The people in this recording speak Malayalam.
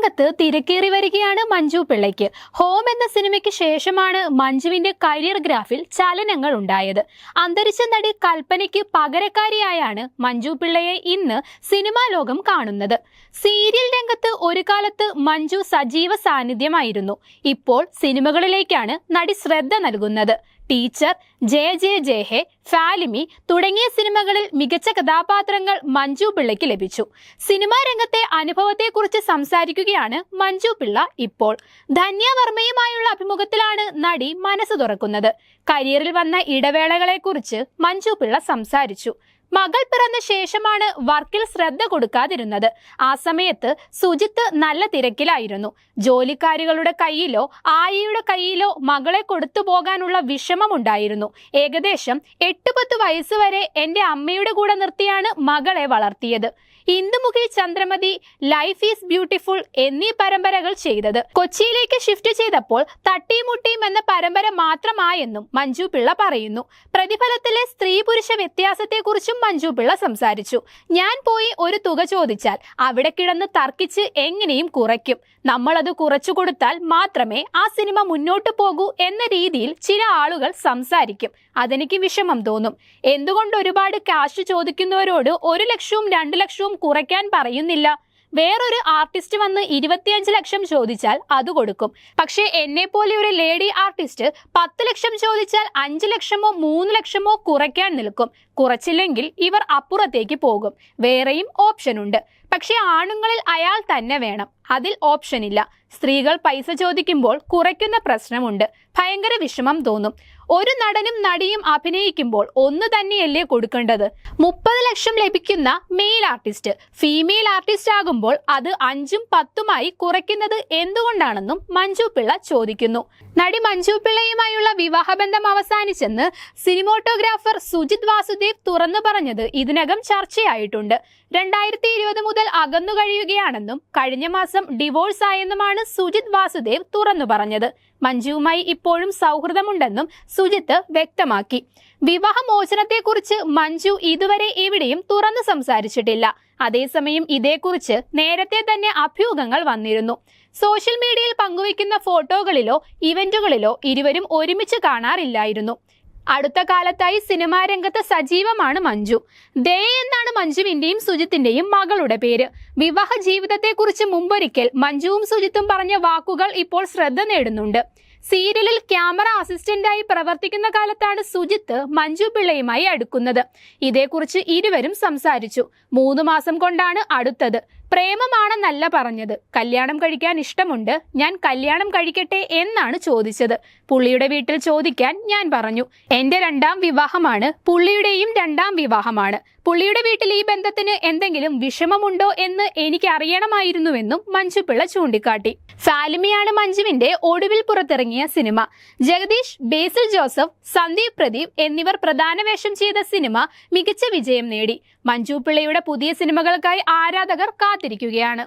രംഗത്ത് തിരക്കേറി വരികയാണ് മഞ്ജു പിള്ളയ്ക്ക്. ഹോം എന്ന സിനിമയ്ക്ക് ശേഷമാണ് മഞ്ജുവിന്റെ കരിയർ ഗ്രാഫിൽ ചലനങ്ങൾ ഉണ്ടായത്. അന്തരിച്ച നടി കൽപ്പനയ്ക്ക് പകരക്കാരിയായാണ് മഞ്ജു പിള്ളയെ ഇന്ന് സിനിമാ ലോകം കാണുന്നത്. സീരിയൽ രംഗത്ത് ഒരു കാലത്ത് മഞ്ജു സജീവ സാന്നിധ്യമായിരുന്നു. ഇപ്പോൾ സിനിമകളിലേക്കാണ് നടി ശ്രദ്ധ നൽകുന്നത്. ടീച്ചർ ജയ ജയ ജെ ഹെ ഫാലിമി തുടങ്ങിയ സിനിമകളിൽ മികച്ച കഥാപാത്രങ്ങൾ മഞ്ജു പിള്ളയ്ക്ക് ലഭിച്ചു. സിനിമാ രംഗത്തെ അനുഭവത്തെക്കുറിച്ച് സംസാരിക്കുകയാണ് മഞ്ജു പിള്ള ഇപ്പോൾ. ധന്യവർമ്മയുമായുള്ള അഭിമുഖത്തിലാണ് നടി മനസ്സ് തുറക്കുന്നത്. കരിയറിൽ വന്ന ഇടവേളകളെക്കുറിച്ച് മഞ്ജു പിള്ള സംസാരിച്ചു. മകൾ പിറന്ന ശേഷമാണ് വർക്കിൽ ശ്രദ്ധ കൊടുക്കാതിരുന്നത്. ആ സമയത്ത് സുജിത്ത് നല്ല തിരക്കിലായിരുന്നു. ജോലിക്കാരികളുടെ കയ്യിലോ ആയിയുടെ കയ്യിലോ മകളെ കൊടുത്തു പോകാനുള്ള വിഷമമുണ്ടായിരുന്നു. ഏകദേശം എട്ട് പത്ത് വയസ്സ് വരെ എന്റെ അമ്മയുടെ കൂടെ നിർത്തിയാണ് മകളെ വളർത്തിയത്. Indumukhi Chandramathi life is beautiful എന്നീ പരമ്പരകൾ ചെയ്തത്. കൊച്ചിയിലേക്ക് ഷിഫ്റ്റ് ചെയ്തപ്പോൾ തട്ടിയും മുട്ടിയും എന്ന പരമ്പര മാത്രമായെന്നും മഞ്ജു പിള്ള പറയുന്നു. പ്രതിഫലത്തിലെ സ്ത്രീ പുരുഷ വ്യത്യാസത്തെക്കുറിച്ചും മഞ്ജു പിള്ള സംസാരിച്ചു. ഞാൻ പോയി ഒരു തുക ചോദിച്ചാൽ അവിടെ കിടന്ന് തർക്കിച്ച് എങ്ങനെയും കുറയ്ക്കും. നമ്മളത് കുറച്ചു കൊടുത്താൽ മാത്രമേ ആ സിനിമ മുന്നോട്ട് പോകൂ എന്ന രീതിയിൽ ചില ആളുകൾ സംസാരിക്കും. അതെനിക്ക് വിഷമം തോന്നും. എന്തുകൊണ്ട് ഒരുപാട് കാശ് ചോദിക്കുന്നവരോട് ഒരു ലക്ഷവും രണ്ടു ലക്ഷവും കുറയ്ക്കാൻ പറയുന്നില്ല? വേറൊരു ആർട്ടിസ്റ്റ് വന്ന് ഇരുപത്തിയഞ്ച് ലക്ഷം ചോദിച്ചാൽ അത് കൊടുക്കും. പക്ഷേ എന്നെ പോലെ ഒരു ലേഡി ആർട്ടിസ്റ്റ് പത്ത് ലക്ഷം ചോദിച്ചാൽ അഞ്ച് ലക്ഷമോ മൂന്ന് ലക്ഷമോ കുറയ്ക്കാൻ നിൽക്കും. കുറച്ചില്ലെങ്കിൽ ഇവർ അപ്പുറത്തേക്ക് പോകും. വേറെയും ഓപ്ഷൻ ഉണ്ട്. പക്ഷേ ആണുങ്ങളിൽ അയാൾ തന്നെ വേണം. അതിൽ ഓപ്ഷൻ ഇല്ല. സ്ത്രീകൾ പൈസ ചോദിക്കുമ്പോൾ കുറയ്ക്കുന്ന പ്രശ്നമുണ്ട്. ഭയങ്കര വിഷമം തോന്നും. ഒരു നടനും നടിയും അഭിനയിക്കുമ്പോൾ ഒന്ന് തന്നെയല്ലേ കൊടുക്കേണ്ടത്? മുപ്പത് ലക്ഷം ലഭിക്കുന്ന മെയിൽ ആർട്ടിസ്റ്റ് ഫീമെയിൽ ആർട്ടിസ്റ്റ് ആകുമ്പോൾ അത് അഞ്ചും പത്തുമായി കുറയ്ക്കുന്നത് എന്തുകൊണ്ടാണെന്നും മഞ്ജു പിള്ള ചോദിക്കുന്നു. നടി മഞ്ജു പിള്ളയുമായുള്ള വിവാഹബന്ധം അവസാനിച്ചെന്ന് സിനിമോട്ടോഗ്രാഫർ സുജിത് വാസുദേവ് തുറന്നു പറഞ്ഞത് ഇതിനകം ചർച്ചയായിട്ടുണ്ട്. രണ്ടായിരത്തി ഇരുപത് മുതൽ അകന്നു കഴിയുകയാണെന്നും കഴിഞ്ഞ മാസം ഡിവോഴ്സ് ആയെന്നുമാണ് സുജിത് വാസുദേവ് തുറന്നു പറഞ്ഞത്. മഞ്ജുവുമായി ഇപ്പോഴും സൗഹൃദമുണ്ടെന്നും സുജിത്ത് വ്യക്തമാക്കി. വിവാഹമോചനത്തെക്കുറിച്ച് മഞ്ജു ഇതുവരെ എവിടെയും തുറന്നു സംസാരിച്ചിട്ടില്ല. അതേസമയം ഇതേക്കുറിച്ച് നേരത്തെ തന്നെ അഭ്യൂഹങ്ങൾ വന്നിരുന്നു. സോഷ്യൽ മീഡിയയിൽ പങ്കുവയ്ക്കുന്ന ഫോട്ടോകളിലോ ഇവന്റുകളിലോ ഇരുവരും ഒരുമിച്ച് കാണാറില്ലായിരുന്നു. അടുത്ത കാലത്തായി സിനിമാ രംഗത്ത് സജീവമാണ് മഞ്ജു. ദേ എന്നാണ് മഞ്ജുവിന്റെയും സുജിത്തിന്റെയും മകളുടെ പേര്. വിവാഹ ജീവിതത്തെക്കുറിച്ച് മുമ്പൊരിക്കൽ മഞ്ജുവും സുജിത്തും പറഞ്ഞ വാക്കുകൾ ഇപ്പോൾ ശ്രദ്ധ നേടുന്നുണ്ട്. സീരിയലിൽ ക്യാമറ അസിസ്റ്റന്റായി പ്രവർത്തിക്കുന്ന കാലത്താണ് സുജിത്ത് മഞ്ജു പിള്ളയുമായി അടുക്കുന്നത്. ഇതേക്കുറിച്ച് ഇരുവരും സംസാരിച്ചു. മൂന്ന് മാസം കൊണ്ടാണ് അടുത്തത്. പ്രേമമാണെന്നല്ല പറഞ്ഞത്. കല്യാണം കഴിക്കാൻ ഇഷ്ടമുണ്ട്. ഞാൻ കല്യാണം കഴിക്കട്ടെ എന്നാണ് ചോദിച്ചത്. പുള്ളിയുടെ വീട്ടിൽ ചോദിക്കാൻ ഞാൻ പറഞ്ഞു. എന്റെ രണ്ടാം വിവാഹമാണ് പുള്ളിയുടെയും രണ്ടാം വിവാഹമാണ്. പുള്ളിയുടെ വീട്ടിൽ ഈ ബന്ധത്തിന് എന്തെങ്കിലും വിഷമമുണ്ടോ എന്ന് എനിക്ക് അറിയണമായിരുന്നുവെന്നും മഞ്ജുപിള്ള ചൂണ്ടിക്കാട്ടി. ഫാലിമിയാണ് മഞ്ജുവിന്റെ ഒടുവിൽ പുറത്തിറങ്ങിയ സിനിമ. ജഗദീഷ് ബേസിൽ ജോസഫ് സന്ദീപ് പ്രദീപ് എന്നിവർ പ്രധാന വേഷം ചെയ്ത സിനിമ മികച്ച വിജയം നേടി. മഞ്ജു പിള്ളയുടെ പുതിയ സിനിമകൾക്കായി ആരാധകർ കാത്തിരിക്കുകയാണ്